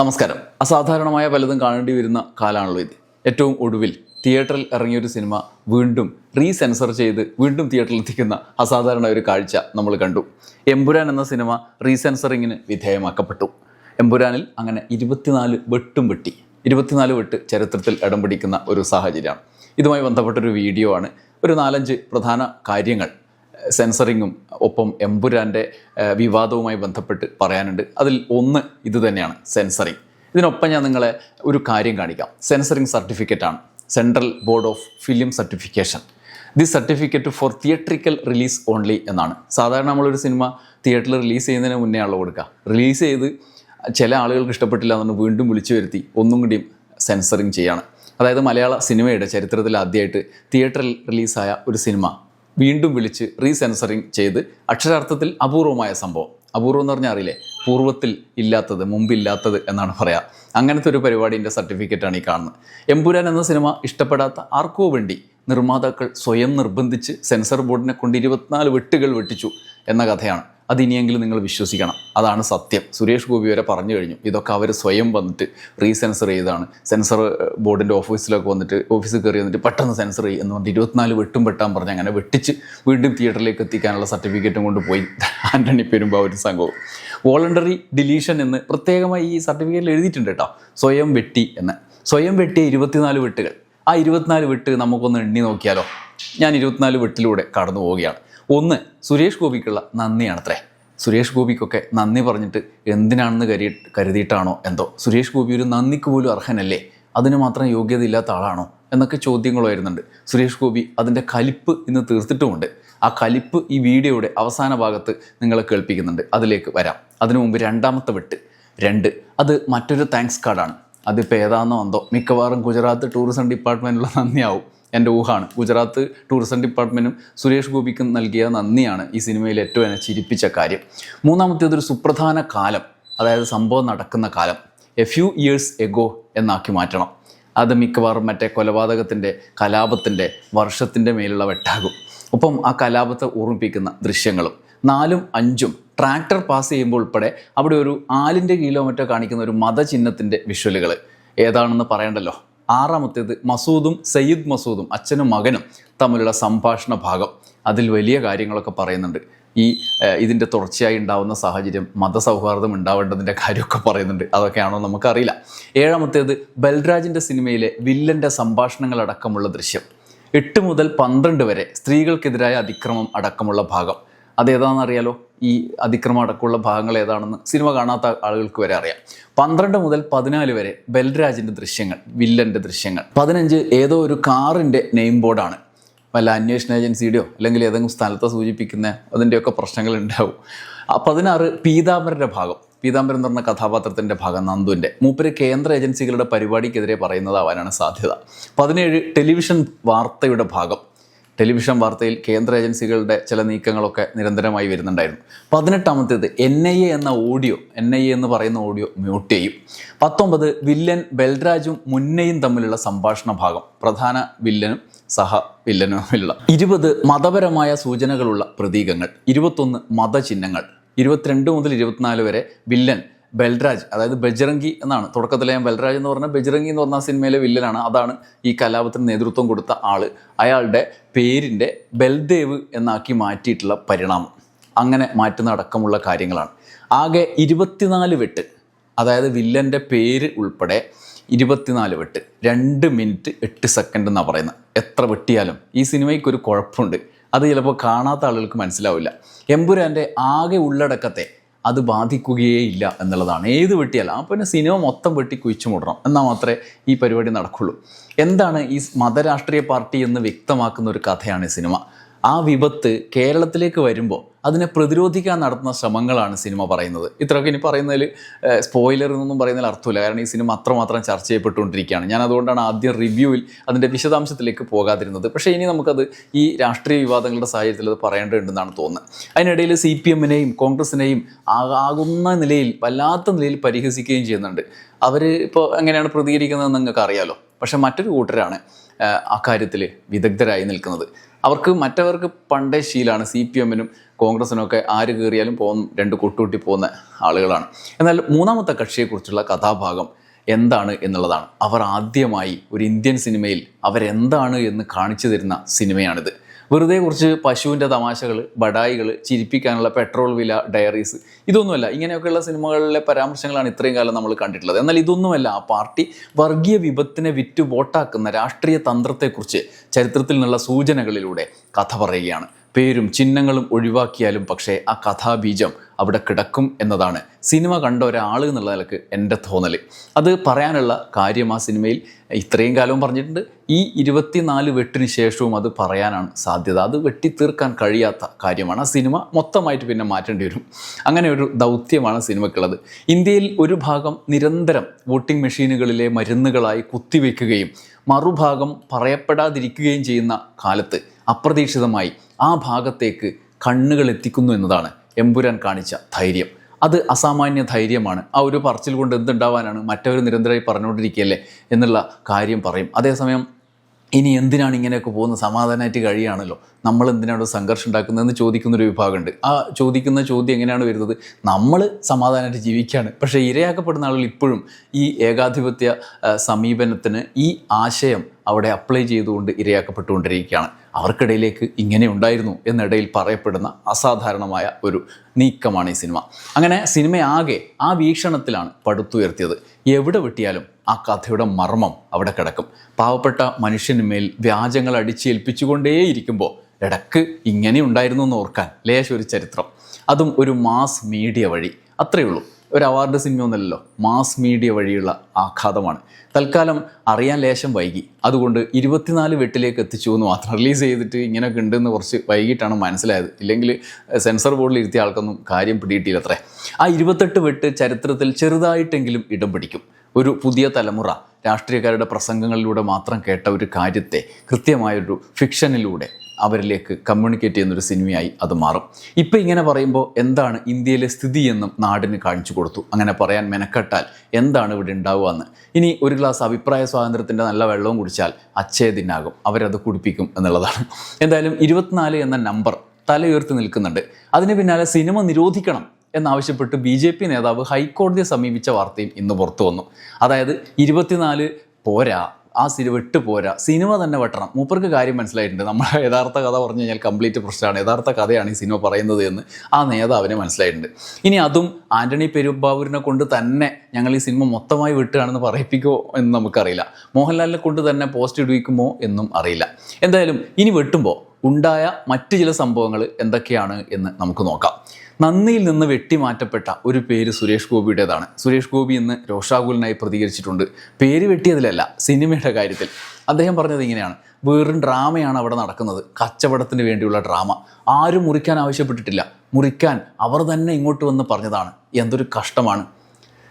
നമസ്കാരം. അസാധാരണമായ പലതും കാണേണ്ടി വരുന്ന കാലമാണല്ലോ ഇത്. ഏറ്റവും ഒടുവിൽ തിയേറ്ററിൽ ഇറങ്ങിയൊരു സിനിമ വീണ്ടും റീസെൻസർ ചെയ്ത് വീണ്ടും തിയേറ്ററിൽ എത്തിക്കുന്ന അസാധാരണ ഒരു കാഴ്ച നമ്മൾ കണ്ടു. എമ്പുരാൻ എന്ന സിനിമ റീസെൻസറിങ്ങിന് വിധേയമാക്കപ്പെട്ടു. എമ്പുരാനിൽ അങ്ങനെ ഇരുപത്തിനാല് വെട്ടും വെട്ടി ഇരുപത്തിനാല് വെട്ട് ചരിത്രത്തിൽ ഇടം പിടിക്കുന്ന ഒരു സാഹചര്യമാണ്. ഇതുമായി ബന്ധപ്പെട്ടൊരു വീഡിയോ ആണ്. ഒരു നാലഞ്ച് പ്രധാന കാര്യങ്ങൾ സെൻസറിങ്ങും ഒപ്പം എമ്പുരാന്റെ വിവാദവുമായി ബന്ധപ്പെട്ട് പറയാനുണ്ട്. അതിൽ ഒന്ന് ഇത് തന്നെയാണ് സെൻസറിങ്. ഇതിനൊപ്പം ഞാൻ നിങ്ങളെ ഒരു കാര്യം കാണിക്കാം. Censoring സർട്ടിഫിക്കറ്റാണ്. Central board of film certification. This certificate for theatrical release only എന്നാണ്. സാധാരണ നമ്മളൊരു സിനിമ തിയേറ്ററിൽ റിലീസ് ചെയ്യുന്നതിന് മുന്നേ ആണല്ലോ കൊടുക്കുക. റിലീസ് ചെയ്ത് ചില ആളുകൾക്ക് ഇഷ്ടപ്പെട്ടില്ല എന്നു വീണ്ടും വിളിച്ചു വരുത്തി ഒന്നും കൂടിയും സെൻസറിങ് ചെയ്യാണ്. അതായത് മലയാള സിനിമയുടെ ചരിത്രത്തിൽ ആദ്യമായിട്ട് തിയേറ്ററിൽ റിലീസായ ഒരു സിനിമ വീണ്ടും വിളിച്ച് റീസെൻസറിങ് ചെയ്ത് അക്ഷരാർത്ഥത്തിൽ അപൂർവമായ സംഭവം. അപൂർവം എന്ന് പറഞ്ഞാൽ അറിയില്ലേ? പൂർവത്തിൽ ഇല്ലാത്തത് മുമ്പില്ലാത്തത് എന്നാണ് പറയാ. അങ്ങനത്തെ ഒരു പരിപാടിന്റെ സർട്ടിഫിക്കറ്റാണ് ഈ കാണുന്നത്. എമ്പുരാൻ എന്ന സിനിമ ഇഷ്ടപ്പെടാത്ത ആർക്കോ വേണ്ടി നിർമ്മാതാക്കൾ സ്വയം നിർബന്ധിച്ച് സെൻസർ ബോർഡിനെ കൊണ്ട് ഇരുപത്തിനാല് വെട്ടുകൾ വെട്ടിച്ചു എന്ന കഥയാണ്. അത് ഇനിയെങ്കിലും നിങ്ങൾ വിശ്വസിക്കണം. അതാണ് സത്യം. സുരേഷ് ഗോപി വരെ പറഞ്ഞു കഴിഞ്ഞു. ഇതൊക്കെ അവർ സ്വയം വന്നിട്ട് റീസെൻസർ ചെയ്താണ് സെൻസർ ബോർഡിന്റെ ഓഫീസിലൊക്കെ വന്നിട്ട് ഓഫീസിൽ കയറി വന്നിട്ട് പെട്ടെന്ന് സെൻസർ ചെയ്യും എന്ന് പറഞ്ഞിട്ട് ഇരുപത്തിനാല് വെട്ടും വെട്ടാൻ പറഞ്ഞ് അങ്ങനെ വെട്ടിച്ച് വീണ്ടും തിയേറ്ററിലേക്ക് എത്തിക്കാനുള്ള സർട്ടിഫിക്കറ്റും കൊണ്ട് പോയി. ആന്റണി പെരുമ്പാവൂർ സംഘവും. വോളണ്ടറി ഡിലീഷൻ എന്ന് പ്രത്യേകമായി ഈ സർട്ടിഫിക്കറ്റിൽ എഴുതിയിട്ടുണ്ട് കേട്ടോ സ്വയം വെട്ടി എന്ന്. സ്വയം വെട്ടിയ ഇരുപത്തിനാല് വെട്ടുകൾ. ആ ഇരുപത്തിനാല് വെട്ട് നമുക്കൊന്ന് എണ്ണി നോക്കിയാലോ? ഞാൻ ഇരുപത്തിനാല് വെട്ടിലൂടെ കടന്നു പോവുകയാണ് ഒന്ന് സുരേഷ് ഗോപിക്കുള്ള നന്ദിയാണത്രേ. സുരേഷ് ഗോപിക്കൊക്കെ നന്ദി പറഞ്ഞിട്ട് എന്തിനാണെന്ന് കരി കരുതിയിട്ടാണോ എന്തോ. സുരേഷ് ഗോപി ഒരു നന്ദിക്ക് പോലും അർഹനല്ലേ? അതിന് മാത്രം യോഗ്യത ഇല്ലാത്ത ആളാണോ? എന്നൊക്കെ ചോദ്യങ്ങൾ വരുന്നുണ്ട് സുരേഷ് ഗോപി അതിന്റെ കലിപ്പ് ഇന്ന് തീർത്തിട്ടുമുണ്ട്. ആ കലിപ്പ് ഈ വീഡിയോയുടെ അവസാന ഭാഗത്ത് നിങ്ങളെ കേൾപ്പിക്കുന്നുണ്ട്. അതിലേക്ക് വരാം. അതിനു മുമ്പ് രണ്ടാമത്തെ വെട്ട്. രണ്ട് അത് മറ്റൊരു താങ്ക്സ് കാർഡാണ് അതിപ്പോൾ ഏതാണെന്നോ എന്തോ. മിക്കവാറും ഗുജറാത്ത് ടൂറിസം ഡിപ്പാർട്ട്മെന്റിലുള്ള നന്ദിയാവും. എന്റെ ഊഹാണ്. ഗുജറാത്ത് ടൂറിസം ഡിപ്പാർട്ട്മെന്റും സുരേഷ് ഗോപിക്കും നൽകിയ നന്ദിയാണ് ഈ സിനിമയിൽ ഏറ്റവും എന്നെ ചിരിപ്പിച്ച കാര്യം. മൂന്നാമത്തേതൊരു സുപ്രധാന കാലം അതായത് സംഭവം നടക്കുന്ന കാലം എ ഫ്യൂ ഇയേഴ്സ് എഗോ എന്നാക്കി മാറ്റണം. അത് മിക്കവാറും മറ്റേ കൊലപാതകത്തിന്റെ കലാപത്തിന്റെ വർഷത്തിന്റെ മേലുള്ള വെട്ടാകും. ഒപ്പം ആ കലാപത്തെ ഓർമ്മിപ്പിക്കുന്ന ദൃശ്യങ്ങളും നാലും അഞ്ചും ട്രാക്ടർ പാസ് ചെയ്യുമ്പോൾ ഉൾപ്പെടെ അവിടെ ഒരു ആലിന്റെ കിലോമീറ്റർ കാണിക്കുന്ന ഒരു മതചിഹ്നത്തിന്റെ വിഷ്വലുകൾ ഏതാണെന്ന് പറയണ്ടല്ലോ? ആറാമത്തേത് മസൂദും സയ്യിദ് മസൂദും അച്ഛനും മകനും തമ്മിലുള്ള സംഭാഷണ ഭാഗം. അതിൽ വലിയ കാര്യങ്ങളൊക്കെ പറയുന്നുണ്ട്. ഈ ഇതിന്റെ തുടർച്ചയായി ഉണ്ടാവുന്ന സാഹചര്യം മതസൗഹാർദ്ദം ഉണ്ടാവേണ്ടതിന്റെ കാര്യമൊക്കെ പറയുന്നുണ്ട്. അതൊക്കെയാണോ നമുക്കറിയില്ല. ഏഴാമത്തേത് ബൽരാജിന്റെ സിനിമയിലെ വില്ലന്റെ സംഭാഷണങ്ങളടക്കമുള്ള ദൃശ്യം. എട്ട് മുതൽ പന്ത്രണ്ട് വരെ സ്ത്രീകൾക്കെതിരായ അതിക്രമം അടക്കമുള്ള ഭാഗം. അതേതാണെന്നറിയാലോ ഈ അതിക്രമം അടക്കമുള്ള ഭാഗങ്ങൾ ഏതാണെന്ന് സിനിമ കാണാത്ത ആളുകൾക്ക് വരെ അറിയാം. പന്ത്രണ്ട് മുതൽ പതിനാല് വരെ ബൽരാജിന്റെ ദൃശ്യങ്ങൾ വില്ലന്റെ ദൃശ്യങ്ങൾ. പതിനഞ്ച് ഏതോ ഒരു കാറിന്റെ നെയിം ബോർഡാണ്. വല്ല അന്വേഷണ ഏജൻസിയുടെയോ അല്ലെങ്കിൽ ഏതെങ്കിലും സ്ഥലത്തെ സൂചിപ്പിക്കുന്ന അതിന്റെയൊക്കെ പ്രശ്നങ്ങൾ ഉണ്ടാവും. പതിനാറ് പീതാംബരന്റെ ഭാഗം. പീതാംബരൻ എന്ന് പറഞ്ഞ കഥാപാത്രത്തിന്റെ ഭാഗം നന്ദുവിന്റെ മൂപ്പര് കേന്ദ്ര ഏജൻസികളുടെ പരിപാടിക്കെതിരെ പറയുന്നതാവാനാണ് സാധ്യത. പതിനേഴ് ടെലിവിഷൻ വാർത്തയുടെ ഭാഗം. ടെലിവിഷൻ വാർത്തയിൽ കേന്ദ്ര ഏജൻസികളുടെ ചില നീക്കങ്ങളൊക്കെ നിരന്തരമായി വരുന്നുണ്ടായിരുന്നു. പതിനെട്ടാമത്തേത് എൻ ഐ എ എന്ന ഓഡിയോ എൻ ഐ എ എന്ന് പറയുന്ന ഓഡിയോ മ്യൂട്ട് ചെയ്യും. പത്തൊമ്പത് വില്ലൻ ബൽരാജും മുന്നയും തമ്മിലുള്ള സംഭാഷണ ഭാഗം പ്രധാന വില്ലനും സഹ വില്ലനുമുള്ള. ഇരുപത് മതപരമായ സൂചനകളുള്ള പ്രതീകങ്ങൾ. ഇരുപത്തൊന്ന് മതചിഹ്നങ്ങൾ. ഇരുപത്തിരണ്ട് മുതൽ ഇരുപത്തിനാല് വരെ വില്ലൻ ബൽരാജ് അതായത് ബജ്രംഗി എന്നാണ്. തുടക്കത്തിലെ ഞാൻ ബൽരാജ് എന്ന് പറഞ്ഞാൽ ബജ്രംഗി എന്ന് പറഞ്ഞ സിനിമയിലെ വില്ലനാണ്. അതാണ് ഈ കലാപത്തിന് നേതൃത്വം കൊടുത്ത ആൾ അയാളുടെ പേരിന്റെ ബൽദേവ് എന്നാക്കി മാറ്റിയിട്ടുള്ള പരിണാമം. അങ്ങനെ മാറ്റുന്ന അടക്കമുള്ള കാര്യങ്ങളാണ്. ആകെ ഇരുപത്തിനാല് വെട്ട് അതായത് വില്ലന്റെ പേര് ഉൾപ്പെടെ ഇരുപത്തിനാല് വെട്ട്. രണ്ട് മിനിറ്റ് എട്ട് സെക്കൻഡ് എന്നാണ് പറയുന്നത്. എത്ര വെട്ടിയാലും. ഈ സിനിമയ്ക്ക് ഒരു കുഴപ്പമുണ്ട്. അത് ചിലപ്പോൾ കാണാത്ത ആളുകൾക്ക് മനസ്സിലാവില്ല. എമ്പുരാന്റെ ആകെ ഉള്ളടക്കത്തെ അത് ബാധിക്കുകയേ ഇല്ല എന്നുള്ളതാണ്. ഏത് വെട്ടിയാലും ആ പിന്നെ സിനിമ മൊത്തം വെട്ടി കുഴിച്ചു മൂടണം. എന്നാൽ മാത്രമേ ഈ പരിപാടി നടക്കുള്ളൂ. എന്താണ് ഈ മതരാഷ്ട്രീയ പാർട്ടി എന്ന് വ്യക്തമാക്കുന്ന ഒരു കഥയാണ് ഈ സിനിമ. ആ വിപത്ത് കേരളത്തിലേക്ക് വരുമ്പോൾ അതിനെ പ്രതിരോധിക്കാൻ നടത്തുന്ന ശ്രമങ്ങളാണ് സിനിമ പറയുന്നത്. ഇത്രയൊക്കെ ഇനി പറയുന്നതിൽ സ്പോയിലർ എന്നൊന്നും പറയുന്നതിൽ അർത്ഥമില്ല. കാരണം ഈ സിനിമ അത്രമാത്രം ചർച്ച ചെയ്യപ്പെട്ടുകൊണ്ടിരിക്കുകയാണ്. ഞാൻ അതുകൊണ്ടാണ് ആദ്യം റിവ്യൂവിൽ അതിന്റെ വിശദാംശത്തിലേക്ക് പോകാതിരുന്നത്. പക്ഷേ ഇനി നമുക്കത് ഈ രാഷ്ട്രീയ വിവാദങ്ങളുടെ സാഹചര്യത്തിൽ അത് പറയേണ്ടതുണ്ടെന്നാണ് തോന്നുന്നത്. അതിനിടയിൽ സി പി എമ്മിനെയും കോൺഗ്രസിനെയും ആകുന്ന നിലയിൽ വല്ലാത്ത നിലയിൽ പരിഹസിക്കുകയും ചെയ്യുന്നുണ്ട്. അവർ ഇപ്പോൾ എങ്ങനെയാണ് പ്രതികരിക്കുന്നതെന്ന് നിങ്ങൾക്ക് അറിയാലോ പക്ഷേ മറ്റൊരു കൂട്ടരാണ് അക്കാര്യത്തിൽ വിദഗ്ധരായി നിൽക്കുന്നത്. അവർക്ക് മറ്റവർക്ക് പണ്ടേ ശീലമാണ് സി പി എമ്മിനും കോൺഗ്രസിനൊക്കെ ആര് കയറിയാലും പോകുന്ന രണ്ട് കൊട്ടുകൂട്ടി പോകുന്ന ആളുകളാണ്. എന്നാൽ മൂന്നാമത്തെ കക്ഷിയെക്കുറിച്ചുള്ള കഥാഭാഗം എന്താണ് എന്നുള്ളതാണ്. അവർ ആദ്യമായി ഒരു ഇന്ത്യൻ സിനിമയിൽ അവരെന്താണ് എന്ന് കാണിച്ചു തരുന്ന സിനിമയാണിത്. വെറുതെ കുറച്ച് പശുവിന്റെ തമാശകൾ ബഡായികൾ ചിരിപ്പിക്കാനുള്ള പെട്രോൾ വില ഡയറീസ് ഇതൊന്നുമല്ല. ഇങ്ങനെയൊക്കെയുള്ള സിനിമകളിലെ പരാമർശങ്ങളാണ് ഇത്രയും കാലം നമ്മൾ കണ്ടിട്ടുള്ളത്. എന്നാൽ ഇതൊന്നുമല്ല ആ പാർട്ടി വർഗീയ വിപത്തിനെ വിറ്റ് വോട്ടാക്കുന്ന രാഷ്ട്രീയ തന്ത്രത്തെക്കുറിച്ച് ചരിത്രത്തിൽ നിന്നുള്ള സൂചനകളിലൂടെ കഥ പറയുകയാണ്. പേരും ചിഹ്നങ്ങളും ഒഴിവാക്കിയാലും പക്ഷേ ആ കഥാബീജം അവിടെ കിടക്കും എന്നതാണ്. സിനിമ കണ്ട ഒരാൾ എന്നുള്ള നിലയ്ക്ക് എന്റെ തോന്നൽ അത് പറയാനുള്ള കാര്യം ആ സിനിമയിൽ ഇത്രയും കാലവും പറഞ്ഞിട്ടുണ്ട്. ഈ ഇരുപത്തിനാല് വെട്ടിന് ശേഷവും അത് പറയാനാണ് സാധ്യത. അത് വെട്ടിത്തീർക്കാൻ കഴിയാത്ത കാര്യമാണ്. ആ സിനിമ മൊത്തമായിട്ട് പിന്നെ മാറ്റേണ്ടി വരും. അങ്ങനെ ഒരു ദൗത്യമാണ് സിനിമയ്ക്കുള്ളത്. ഇന്ത്യയിൽ ഒരു ഭാഗം നിരന്തരം വോട്ടിംഗ് മെഷീനുകളിലെ മരുന്നുകളായി കുത്തിവെക്കുകയും മറുഭാഗം പറയപ്പെടാതിരിക്കുകയും ചെയ്യുന്ന കാലത്ത് അപ്രതീക്ഷിതമായി ആ ഭാഗത്തേക്ക് കണ്ണുകൾ എത്തിക്കുന്നു എന്നതാണ് എമ്പുരാൻ കാണിച്ച ധൈര്യം. അത് അസാമാന്യ ധൈര്യമാണ്. ആ ഒരു പറച്ചിൽ കൊണ്ട് എന്തുണ്ടാവാനാണ്? മറ്റവർ നിരന്തരമായി പറഞ്ഞുകൊണ്ടിരിക്കുകയല്ലേ എന്നുള്ള കാര്യം പറയും. അതേസമയം ഇനി എന്തിനാണ് ഇങ്ങനെയൊക്കെ പോകുന്നത്? സമാധാനമായിട്ട് കഴിയുകയാണല്ലോ. നമ്മൾ എന്തിനാണ് സംഘർഷം ഉണ്ടാക്കുന്നതെന്ന് ചോദിക്കുന്നൊരു വിഭാഗമുണ്ട്. ആ ചോദിക്കുന്ന ചോദ്യം എങ്ങനെയാണ് വരുന്നത്? നമ്മൾ സമാധാനമായിട്ട് ജീവിക്കുകയാണ്. പക്ഷേ ഇരയാക്കപ്പെടുന്ന ആളുകൾ ഇപ്പോഴും ഈ ഏകാധിപത്യ സമീപനത്തിന് ഈ ആശയം അവിടെ അപ്ലൈ ചെയ്തുകൊണ്ട് ഇരയാക്കപ്പെട്ടുകൊണ്ടിരിക്കുകയാണ്. അവർക്കിടയിലേക്ക് ഇങ്ങനെ ഉണ്ടായിരുന്നു എന്നിടയിൽ പറയപ്പെടുന്ന അസാധാരണമായ ഒരു നീക്കമാണ് ഈ സിനിമ. അങ്ങനെ സിനിമയാകെ ആ വീക്ഷണത്തിലാണ് പടുത്തുയർത്തിയത്. എവിടെ വെട്ടിയാലും ആ കഥയുടെ മർമ്മം അവിടെ കിടക്കും. പാവപ്പെട്ട മനുഷ്യന് മേൽ വ്യാജങ്ങൾ അടിച്ചേൽപ്പിച്ചുകൊണ്ടേയിരിക്കുമ്പോൾ ഇടയ്ക്ക് ഇങ്ങനെ ഉണ്ടായിരുന്നു എന്ന് ഓർക്കാൻ ലേശം ഒരു ചരിത്രം. അതും ഒരു മാസ് മീഡിയ വഴി. അത്രയേ ഉള്ളൂ. ഒരു അവാർഡ് സിനിമ ഒന്നല്ലല്ലോ. മാസ് മീഡിയ വഴിയുള്ള ആഘാതമാണ്. തൽക്കാലം അറിയാൻ ലേശം വൈകി. അതുകൊണ്ട് ഇരുപത്തിനാല് വെട്ടിലേക്ക് എത്തിച്ചു എന്ന് മാത്രം റിലീസ് ചെയ്തിട്ട് ഇങ്ങനെയൊക്കെ ഉണ്ടെന്ന് കുറച്ച് വൈകിട്ടാണ് മനസ്സിലായത്. ഇല്ലെങ്കിൽ സെൻസർ ബോർഡിൽ ഇരുത്തിയ ആൾക്കൊന്നും കാര്യം പിടിയിട്ടില്ല അത്രേ ആ ഇരുപത്തെട്ട് വെട്ട് ചരിത്രത്തിൽ ചെറുതായിട്ടെങ്കിലും ഇടം പിടിക്കും. ഒരു പുതിയ തലമുറ രാഷ്ട്രീയക്കാരുടെ പ്രസംഗങ്ങളിലൂടെ മാത്രം കേട്ട ഒരു കാര്യത്തെ കൃത്യമായൊരു ഫിക്ഷനിലൂടെ അവരിലേക്ക് കമ്മ്യൂണിക്കേറ്റ് ചെയ്യുന്നൊരു സിനിമയായി അത് മാറും. ഇപ്പം ഇങ്ങനെ പറയുമ്പോൾ എന്താണ് ഇന്ത്യയിലെ സ്ഥിതി എന്നും നാടിന് കാണിച്ചു കൊടുത്തു. അങ്ങനെ പറയാൻ മെനക്കെട്ടാൽ എന്താണ് ഇവിടെ ഉണ്ടാവുക എന്ന് ഇനി ഒരു ഗ്ലാസ് അഭിപ്രായ സ്വാതന്ത്ര്യത്തിന്റെ നല്ല വെള്ളവും കുടിച്ചാൽ അച്ഛേദിനാകും അവരത് കുടിപ്പിക്കും എന്നുള്ളതാണ്. എന്തായാലും ഇരുപത്തിനാല് എന്ന നമ്പർ തലയുയർത്തി നിൽക്കുന്നുണ്ട്. അതിന് പിന്നാലെ സിനിമ നിരോധിക്കണം. എന്നാവശ്യപ്പെട്ട് ബി ജെ പി നേതാവ് ഹൈക്കോടതിയെ സമീപിച്ച വാർത്തയും ഇന്ന് പുറത്തു വന്നു. അതായത് ഇരുപത്തിനാല് പോരാ ആ സിനിമ വിട്ട് പോരാ സിനിമ തന്നെ വെട്ടണം. മൂപ്പർക്ക് കാര്യം മനസ്സിലായിട്ടുണ്ട്. നമ്മുടെ യഥാർത്ഥ കഥ പറഞ്ഞു കഴിഞ്ഞാൽ കംപ്ലീറ്റ് പ്രശ്നമാണ്. യഥാർത്ഥ കഥയാണ് ഈ സിനിമ പറയുന്നത് എന്ന് ആ നേതാവിനെ മനസ്സിലായിട്ടുണ്ട്. ഇനി അതും ആന്റണി പെരുമ്പാവൂരിനെ കൊണ്ട് തന്നെ ഞങ്ങൾ ഈ സിനിമ മൊത്തമായി വിട്ടുകയാണെന്ന് പറയിപ്പിക്കോ എന്ന് നമുക്കറിയില്ല. മോഹൻലാലിനെ കൊണ്ട് തന്നെ പോസ്റ്റ് ഇടിക്കുമോ എന്നും അറിയില്ല. എന്തായാലും ഇനി വെട്ടുമ്പോൾ ഉണ്ടായ മറ്റ് ചില സംഭവങ്ങൾ എന്തൊക്കെയാണ് എന്ന് നമുക്ക് നോക്കാം. നന്ദിയിൽ നിന്ന് വെട്ടിമാറ്റപ്പെട്ട ഒരു പേര് സുരേഷ് ഗോപിയുടേതാണ്. സുരേഷ് ഗോപി ഇന്ന് രോഷാകുലനായി പ്രതികരിച്ചിട്ടുണ്ട്. പേര് വെട്ടിയതിലല്ല സിനിമയുടെ കാര്യത്തിൽ. അദ്ദേഹം പറഞ്ഞത് ഇങ്ങനെയാണ്. വെറും ഡ്രാമയാണ് അവിടെ നടക്കുന്നത്. കച്ചവടത്തിന് വേണ്ടിയുള്ള ഡ്രാമ. ആരും മുറിക്കാൻ ആവശ്യപ്പെട്ടിട്ടില്ല. മുറിക്കാൻ അവർ തന്നെ ഇങ്ങോട്ട് വന്ന് പറഞ്ഞതാണ്. എന്തൊരു കഷ്ടമാണ്.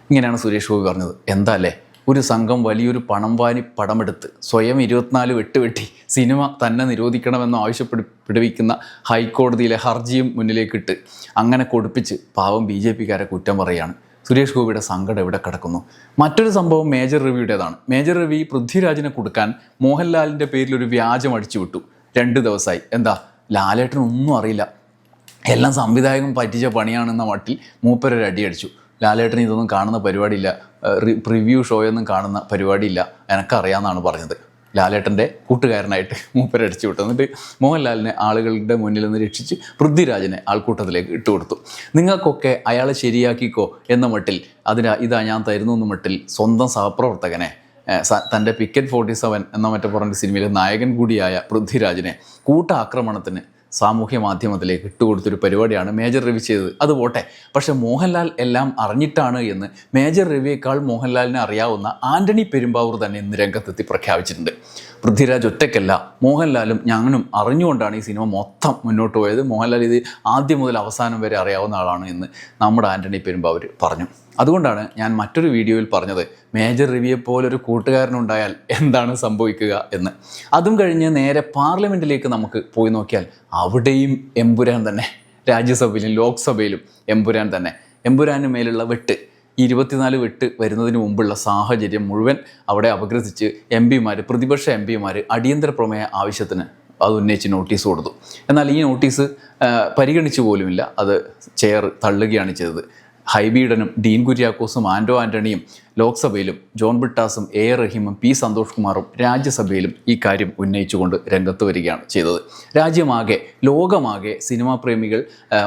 ഇങ്ങനെയാണ് സുരേഷ് ഗോപി പറഞ്ഞത്. എന്താ അല്ലേ? ഒരു സംഘം വലിയൊരു പണം വാരി പടമെടുത്ത് സ്വയം ഇരുപത്തിനാല് വെട്ടുവെട്ടി സിനിമ തന്നെ നിരോധിക്കണമെന്ന് ആവശ്യപ്പെടുവിക്കുന്ന ഹൈക്കോടതിയിലെ ഹർജിയും മുന്നിലേക്കിട്ട് അങ്ങനെ കൊടുപ്പിച്ച് പാവം ബി ജെ പിക്കാരെ കുറ്റം പറയുകയാണ്. സുരേഷ് ഗോപിയുടെ സങ്കടം എവിടെ കിടക്കുന്നു? മറ്റൊരു സംഭവം മേജർ രവിയുടേതാണ് മേജർ രവി പൃഥ്വിരാജിനെ കൊടുക്കാൻ മോഹൻലാലിന്റെ പേരിൽ ഒരു വ്യാജം അടിച്ചു വിട്ടു രണ്ട് ദിവസമായി. എന്താ? ലാലേട്ടനൊന്നും അറിയില്ല. എല്ലാം സംവിധായകൻ പറ്റിച്ച പണിയാണെന്ന മട്ടിൽ മൂപ്പരൊരു അടി അടിച്ചു. ലാലേട്ടൻ ഇതൊന്നും കാണുന്ന പരിപാടിയില്ല. പ്രിവ്യൂ ഷോയൊന്നും കാണുന്ന പരിപാടിയില്ല. എനക്കറിയാമെന്നാണ് പറഞ്ഞത്. ലാലേട്ടന്റെ കൂട്ടുകാരനായിട്ട് മൂപ്പരെ അടിച്ചു വിട്ടു. എന്നിട്ട് മോഹൻലാലിനെ ആളുകളുടെ മുന്നിൽ നിന്ന് രക്ഷിച്ച് പൃഥ്വിരാജിനെ ആൾക്കൂട്ടത്തിലേക്ക് ഇട്ടുകൊടുത്തു നിങ്ങൾക്കൊക്കെ അയാളെ ശരിയാക്കിക്കോ എന്ന മട്ടിൽ അതിന് ഇതാ ഞാൻ തരുന്നു എന്ന മട്ടിൽ സ്വന്തം സഹപ്രവർത്തകനെ തന്റെ പിക്കറ്റ് ഫോർട്ടി സെവൻ എന്ന മറ്റേ പറഞ്ഞ സിനിമയിലെ നായകൻ കൂടിയായ പൃഥ്വിരാജിനെ കൂട്ട ആക്രമണത്തിന് സാമൂഹ്യ മാധ്യമത്തിലേക്ക് ഇട്ടുകൊടുത്തൊരു പരിപാടിയാണ് മേജർ രവി ചെയ്തത്. അത് പോട്ടെ. പക്ഷേ മോഹൻലാൽ എല്ലാം അറിഞ്ഞിട്ടാണ് എന്ന് മേജർ രവിയേക്കാൾ മോഹൻലാലിനെ അറിയാവുന്ന ആന്റണി പെരുമ്പാവൂർ തന്നെ ഇന്ന് രംഗത്തെത്തി പ്രഖ്യാപിച്ചിട്ടുണ്ട്. പൃഥ്വിരാജ് ഒറ്റയ്ക്കല്ല. മോഹൻലാലും ഞാനും അറിഞ്ഞുകൊണ്ടാണ് ഈ സിനിമ മൊത്തം മുന്നോട്ട് പോയത്. മോഹൻലാൽ ഇത് ആദ്യം മുതൽ അവസാനം വരെ അറിയാവുന്ന ആളാണ് എന്ന് നമ്മുടെ ആന്റണി പെരുമ്പാവൂർ പറഞ്ഞു. അതുകൊണ്ടാണ് ഞാൻ മറ്റൊരു വീഡിയോയിൽ പറഞ്ഞത് മേജർ റിവിയെ പോലൊരു കൂട്ടുകാരനുണ്ടായാൽ എന്താണ് സംഭവിക്കുക? എന്ന്. അതും കഴിഞ്ഞ് നേരെ പാർലമെന്റിലേക്ക് നമുക്ക് പോയി നോക്കിയാൽ അവിടെയും എമ്പുരാൻ തന്നെ. രാജ്യസഭയിലും ലോക്സഭയിലും എമ്പുരാൻ തന്നെ. എമ്പുരാന് മേലുള്ള വെട്ട്. ഇരുപത്തിനാല് വെട്ട് വരുന്നതിന് മുമ്പുള്ള സാഹചര്യം മുഴുവൻ അവിടെ അപഗ്രഥിച്ച് എം പിമാർ പ്രതിപക്ഷ എം പിമാർ അടിയന്തര പ്രമേയ ആവശ്യത്തിന് അത് ഉന്നയിച്ച് നോട്ടീസ് കൊടുത്തു. എന്നാൽ ഈ നോട്ടീസ് പരിഗണിച്ചു പോലുമില്ല. അത് ചെയർ തള്ളുകയാണ് ചെയ്തത്. ഹൈബീഡനും ഡീൻ കുര്യാക്കോസും ആൻഡോ ആന്റണിയും ലോക്സഭയിലും ജോൺ ബിട്ടാസും എ ആർ റഹീമും പി സന്തോഷ് കുമാറും രാജ്യസഭയിലും ഈ കാര്യം ഉന്നയിച്ചുകൊണ്ട് രംഗത്ത് വരികയാണ് ചെയ്തത്. രാജ്യമാകെ ലോകമാകെ സിനിമാ പ്രേമികൾ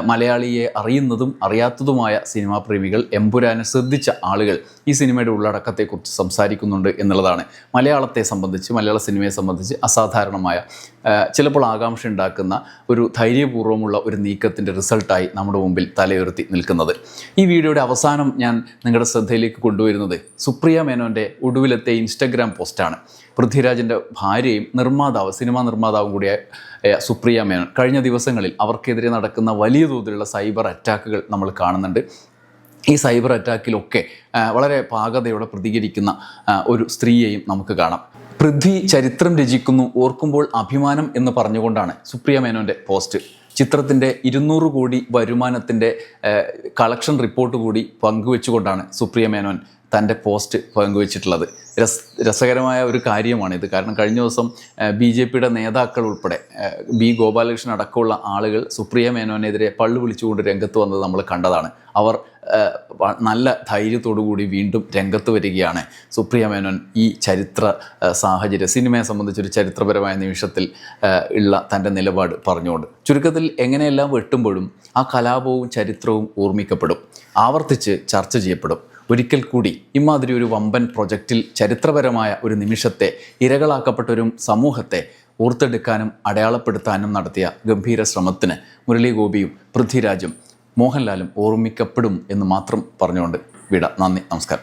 മലയാളിയെ അറിയുന്നതും അറിയാത്തതുമായ സിനിമാ പ്രേമികൾ എമ്പുരാനെ ശ്രദ്ധിച്ച ആളുകൾ ഈ സിനിമയുടെ ഉള്ളടക്കത്തെക്കുറിച്ച് സംസാരിക്കുന്നുണ്ട് എന്നുള്ളതാണ് മലയാളത്തെ സംബന്ധിച്ച് മലയാള സിനിമയെ സംബന്ധിച്ച് അസാധാരണമായ ചിലപ്പോൾ ആകാംക്ഷ ഉണ്ടാക്കുന്ന ഒരു ധൈര്യപൂർവമുള്ള ഒരു നീക്കത്തിന്റെ റിസൾട്ടായി നമ്മുടെ മുമ്പിൽ തലയുയർത്തി നിൽക്കുന്നത്. ഈ വീഡിയോയുടെ അവസാനം ഞാൻ നിങ്ങളുടെ ശ്രദ്ധയിലേക്ക് കൊണ്ടുവരുന്നത് സുപ്രിയ മേനോന്റെ ഒടുവിലത്തെ ഇൻസ്റ്റഗ്രാം പോസ്റ്റാണ്. പൃഥ്വിരാജിന്റെ ഭാര്യയും നിർമ്മാതാവ് സിനിമാ നിർമ്മാതാവും കൂടിയ സുപ്രിയ മേനോൻ. കഴിഞ്ഞ ദിവസങ്ങളിൽ അവർക്കെതിരെ നടക്കുന്ന വലിയ തോതിലുള്ള സൈബർ അറ്റാക്കുകൾ നമ്മൾ കാണുന്നുണ്ട്. ഈ സൈബർ അറ്റാക്കിലൊക്കെ വളരെ പാകതയോടെ പ്രതികരിക്കുന്ന ഒരു സ്ത്രീയെയും നമുക്ക് കാണാം. പൃഥ്വി ചരിത്രം രചിക്കുന്നു ഓർക്കുമ്പോൾ അഭിമാനം എന്ന് പറഞ്ഞുകൊണ്ടാണ് സുപ്രിയ മേനോന്റെ പോസ്റ്റ്. ചിത്രത്തിന്റെ ഇരുന്നൂറ് കോടി വരുമാനത്തിന്റെ കളക്ഷൻ റിപ്പോർട്ട് കൂടി പങ്കുവെച്ചുകൊണ്ടാണ് സുപ്രിയ മേനോൻ തന്റെ പോസ്റ്റ് പങ്കുവച്ചിട്ടുള്ളത്. രസ് രസകരമായ ഒരു കാര്യമാണിത് കാരണം കഴിഞ്ഞ ദിവസം ബി ജെ പിയുടെ നേതാക്കൾ ഉൾപ്പെടെ ബി ഗോപാലകൃഷ്ണൻ അടക്കമുള്ള ആളുകൾ സുപ്രിയ മേനോനെതിരെ പള്ളു വിളിച്ചുകൊണ്ട് രംഗത്ത് വന്നത് നമ്മൾ കണ്ടതാണ്. അവർ നല്ല ധൈര്യത്തോടു കൂടി വീണ്ടും രംഗത്ത് വരികയാണ് സുപ്രിയ മേനോൻ ഈ ചരിത്ര സാഹചര്യം സിനിമയെ സംബന്ധിച്ചൊരു ചരിത്രപരമായ നിമിഷത്തിൽ ഉള്ള തന്റെ നിലപാട് പറഞ്ഞുകൊണ്ട്. ചുരുക്കത്തിൽ എങ്ങനെയെല്ലാം വെട്ടുമ്പോഴും ആ കലാപവും ചരിത്രവും ഓർമ്മിക്കപ്പെടും ആവർത്തിച്ച് ചർച്ച ചെയ്യപ്പെടും. ഒരിക്കൽ കൂടി ഇമാതിരി ഒരു വമ്പൻ പ്രൊജക്റ്റിൽ ചരിത്രപരമായ ഒരു നിമിഷത്തെ ഇരകളാക്കപ്പെട്ട ഒരു സമൂഹത്തെ ഓർത്തെടുക്കാനും അടയാളപ്പെടുത്താനും നടത്തിയ ഗംഭീര ശ്രമത്തിന് മുരളി ഗോപിയും പൃഥ്വിരാജും മോഹൻലാലും ഓർമ്മിക്കപ്പെടും എന്ന് മാത്രം പറഞ്ഞുകൊണ്ട് വിട. നന്ദി. നമസ്കാരം.